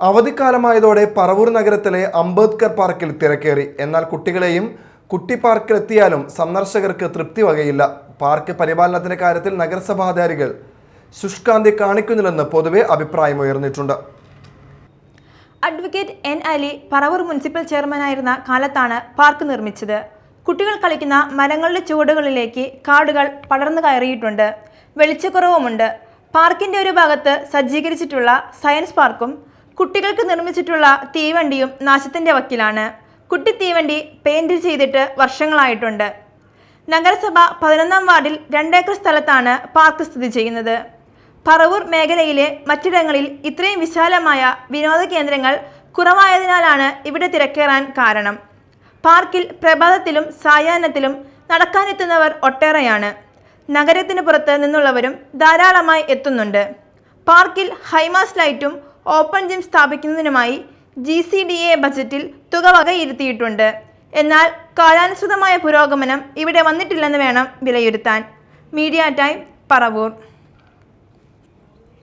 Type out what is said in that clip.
അവധിക്കാലമായതോടെ പറവൂർ നഗരത്തിലെ അംബേദ്കർ പാർക്കിൽ തിരക്കേറി. എന്നാൽ കുട്ടികളെയും കുട്ടി പാർക്കിലെത്തിയാലും സന്ദർശകർക്ക് തൃപ്തി വകയില്ല. പാർക്ക് പരിപാലനത്തിന്റെ കാര്യത്തിൽ നഗരസഭാധികാരികൾ ശുഷ്കാന്തി കാണിക്കുന്നില്ലെന്ന് പൊതുവെ അഭിപ്രായമുയർന്നിട്ടുണ്ട്. Advocate N Ali Paravur municipal ചെയർമാനായിരുന്ന കാലത്താണ് പാർക്ക് നിർമ്മിച്ചത്. കുട്ടികൾ കളിക്കുന്ന മരങ്ങളുടെ ചുവടുകളിലേക്ക് കാടുകൾ പടർന്നു കയറിയിട്ടുണ്ട്. വെളിച്ചക്കുറവുമുണ്ട്. പാർക്കിന്റെ ഒരു ഭാഗത്ത് സജ്ജീകരിച്ചിട്ടുള്ള സയൻസ് പാർക്കും കുട്ടികൾക്ക് നിർമ്മിച്ചിട്ടുള്ള തീവണ്ടിയും നാശത്തിന്റെ വക്കിലാണ്. കുട്ടി തീവണ്ടി പെയിന്റ് ചെയ്തിട്ട് വർഷങ്ങളായിട്ടുണ്ട്. നഗരസഭ പതിനൊന്നാം വാർഡിൽ രണ്ടേക്കർ സ്ഥലത്താണ് പാർക്ക് സ്ഥിതി ചെയ്യുന്നത്. പറവൂർ മേഖലയിലെ മറ്റിടങ്ങളിൽ ഇത്രയും വിശാലമായ വിനോദ കേന്ദ്രങ്ങൾ കുറവായതിനാലാണ് ഇവിടെ തിരക്കേറാൻ കാരണം. പാർക്കിൽ പ്രഭാതത്തിലും സായാഹ്നത്തിലും നടക്കാനെത്തുന്നവർ ഒട്ടേറെയാണ്. നഗരത്തിന് പുറത്ത് നിന്നുള്ളവരും ധാരാളമായി എത്തുന്നുണ്ട്. പാർക്കിൽ ഹൈമാസ് ലൈറ്റും ഓപ്പൺ ജിം സ്ഥാപിക്കുന്നതിനുമായി ജി സി ഡി എ ബജറ്റിൽ തുക വകയിരുത്തിയിട്ടുണ്ട്. എന്നാൽ കാലാനുസൃതമായ പുരോഗമനം ഇവിടെ വന്നിട്ടില്ലെന്ന് വേണം വിലയിരുത്താൻ. Media time Paravur.